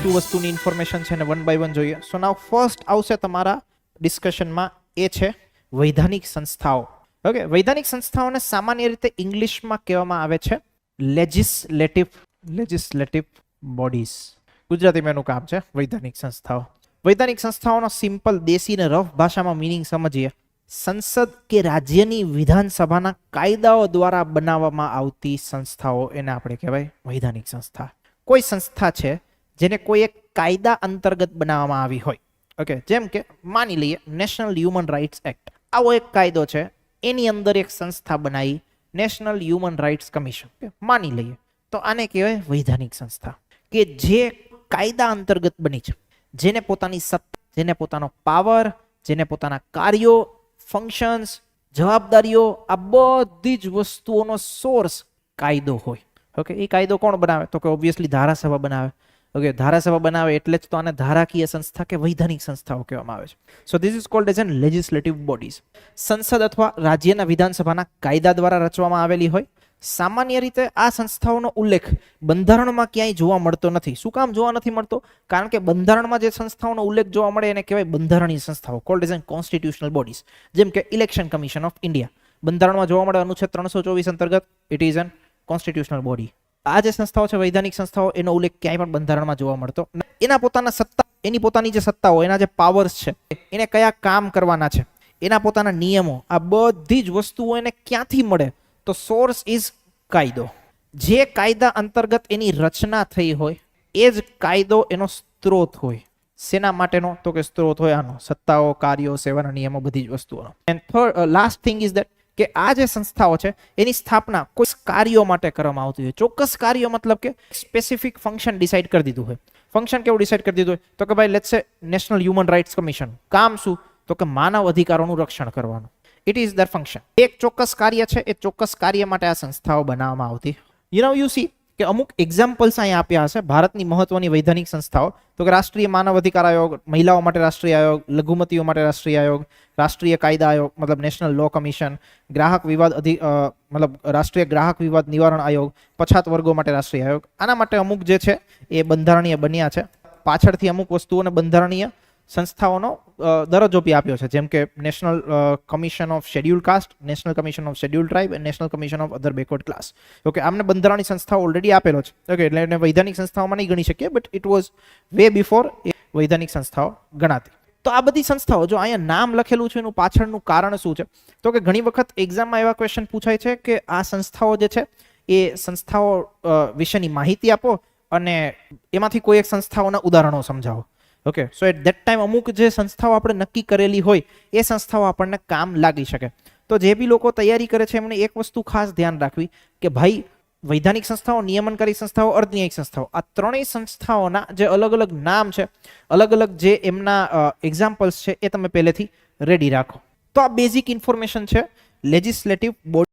વસ્તુ વસ્તુની ઇન્ફોર્મેશન છે ને વન બાય વન જોઈએ. સો નાવ ફર્સ્ટ આવશે તમારા ડિસ્કશનમાં એ છે વૈધાનિક સંસ્થાઓ. ઓકે વૈધાનિક સંસ્થાઓને સામાન્ય રીતે ઇંગ્લિશમાં કહેવામાં આવે છે લેજિસ્લેટિવ લેજિસ્લેટિવ બોડીઝ ગુજરાતીમાં એનું કામ છે વૈધાનિક સંસ્થાઓ. વૈધાનિક સંસ્થાઓનો સિમ્પલ દેશી ને રફ ભાષામાં મિનિંગ સમજીએ. સંસદ કે રાજ્યની વિધાનસભાના કાયદાઓ દ્વારા બનાવવામાં આવતી સંસ્થાઓ એને આપણે કહેવાય વૈધાનિક સંસ્થા. કોઈ સંસ્થા છે જેને કોઈ એક કાયદા અંતર્ગત બનાવવામાં આવી હોય. ઓકે જેમ કે માની લઈએ નેશનલ હ્યુમન રાઇટ્સ એક્ટ આવો એક કાયદો છે. એની અંદર એક સંસ્થા બનાવી નેશનલ હ્યુમન રાઇટ્સ કમિશન માની લઈએ. તો આને કહેવાય વૈધાનિક સંસ્થા. કે જે કાયદા અંતર્ગત બની છે. જેને પોતાની સત્તા, જેને પોતાનો પાવર જેને પોતાના કાર્યો ફંક્શન્સ જવાબદારીઓ, આ બધી જ વસ્તુઓનો સોર્સ કાયદો હોય. ઓકે એ કાયદો કોણ બનાવે? તો કે ઓબ્વિયસલી ધારાસભા બનાવે. ઓકે ધારાસભા બનાવે એટલે જ તો આને ધારાકીય સંસ્થા કે વૈધાનિક સંસ્થાઓ કહેવામાં આવે છે. So this is called as an legislative bodies સંસદ અથવા રાજ્યના વિધાનસભાના કાયદા દ્વારા રચવામાં આવેલી હોય. સામાન્ય રીતે આ સંસ્થાઓનો ઉલ્લેખ બંધારણમાં ક્યાંય જોવા મળતો નથી. શું કામ જોવા નથી મળતો? કારણ કે બંધારણમાં જે સંસ્થાઓનો ઉલ્લેખ જોવા મળે એને કહેવાય બંધારણીય સંસ્થાઓ called as an constitutional bodies જેમ કે ઇલેક્શન કમિશન ઓફ ઇન્ડિયા બંધારણમાં જોવા મળે અનુચ્છેદ ત્રણસો ચોવીસ અંતર્ગત it is an constitutional body આ જે સંસ્થાઓ છે, વૈધાનિક સંસ્થાઓ, એનો ઉલ્લેખ ક્યાંય પણ બંધારણમાં જોવા મળતો. એના પોતાના સત્તા, એની પોતાની જે સત્તાઓ એના જે પાવર્સ છે, એને કયા કામ કરવાના છે, એના પોતાના નિયમો, આ બધી જ વસ્તુઓ એને ક્યાંથી મળે? તો સોર્સ ઇઝ કાયદો. જે કાયદા અંતર્ગત એની રચના થઈ હોય, એ જ કાયદો એનો સ્ત્રોત હોય. શેના માટેનો, તો કે સ્ત્રોત હોય આનો. સત્તાઓ, કાર્યો, સેવાના નિયમો, બધી જ વસ્તુઓનો. And last thing is that કે આ જે સંસ્થાઓ છે, એની સ્થાપના કોઈ કાર્યો માટે કરવામાં આવતી હોય. ચોક્કસ કાર્યો મતલબ કે સ્પેસિફિક ફંક્શન ડિસાઇડ કરી દીધું હોય. ફંક્શન કેવું ડિસાઇડ કરી દીધું હોય? તો કે ભાઈ let's national human rights commission કામ શું? તો કે માનવ અધિકારોનું રક્ષણ કરવાનું. ઇટ ઇઝ દર ફંક્શન એક ચોક્કસ કાર્ય છે, એ ચોક્કસ કાર્ય માટે આ સંસ્થાઓ બનાવવામાં આવતી યુ નો યુ સી કે અમુક એક્ઝામ્પલ્સ અહીંયા આપ્યા હશે. ભારતની મહત્વની વૈધાનિક સંસ્થાઓ. તો કે રાષ્ટ્રીય માનવ અધિકાર આયોગ, મહિલાઓ માટે રાષ્ટ્રીય આયોગ, લઘુમતીઓ માટે રાષ્ટ્રીય આયોગ, રાષ્ટ્રીય કાયદા આયોગ, મતલબ નેશનલ લો કમિશન ગ્રાહક વિવાદ અધિ મતલબ રાષ્ટ્રીય ગ્રાહક વિવાદ નિવારણ આયોગ, પછાત વર્ગો માટે રાષ્ટ્રીય આયોગ. આના માટે અમુક જે છે એ બંધારણીય બન્યા છે. પાછળથી અમુક વસ્તુઓને બંધારણીય સંસ્થાઓનો દરજ્જો બી આપ્યો છે. જેમ કે national commission of schedule caste national commission of schedule tribe અને national commission of other backward class okay આમને બંધારણની સંસ્થાઓ ઓલરેડી આપેલો છે. ઓકે એટલે એને વૈધાનિક સંસ્થાઓમાં નહીં ગણી શકીએ but it was way before એ વૈધાનિક સંસ્થાઓ ગણાતી. તો આ બધી સંસ્થાઓ, જો અહીંયા નામ લખેલું છે, એનું પાછળનું કારણ શું છે? તો કે ઘણી વખત એક્ઝામમાં એવા ક્વેશ્ચન પૂછાય છે કે આ સંસ્થાઓ જે છે, એ સંસ્થાઓ વિશેની માહિતી આપો અને એમાંથી કોઈ એક સંસ્થાઓના ઉદાહરણો સમજાવો. Okay so at that time અમુક જે સંસ્થાઓ આપણે નક્કી કરેલી હોય, એ સંસ્થાઓ આપણને કામ લાગી શકે. તો જે બી લોકો તૈયારી કરે છે, એમને એક વસ્તુ ખાસ ધ્યાન રાખવી કે ભાઈ, વૈધાનિક સંસ્થાઓ, નિયમનકારી સંસ્થાઓ અર્ધન્યાયિક સંસ્થાઓ, આ ત્રણેય સંસ્થાઓના જે અલગ અલગ નામ છે, અલગ અલગ જે એમના એક્ઝામ્પલ્સ છે, એ તમે પહેલેથી રેડી રાખો. તો આ બેઝિક ઇન્ફોર્મેશન છે લેજિસ્લેટિવ બોડી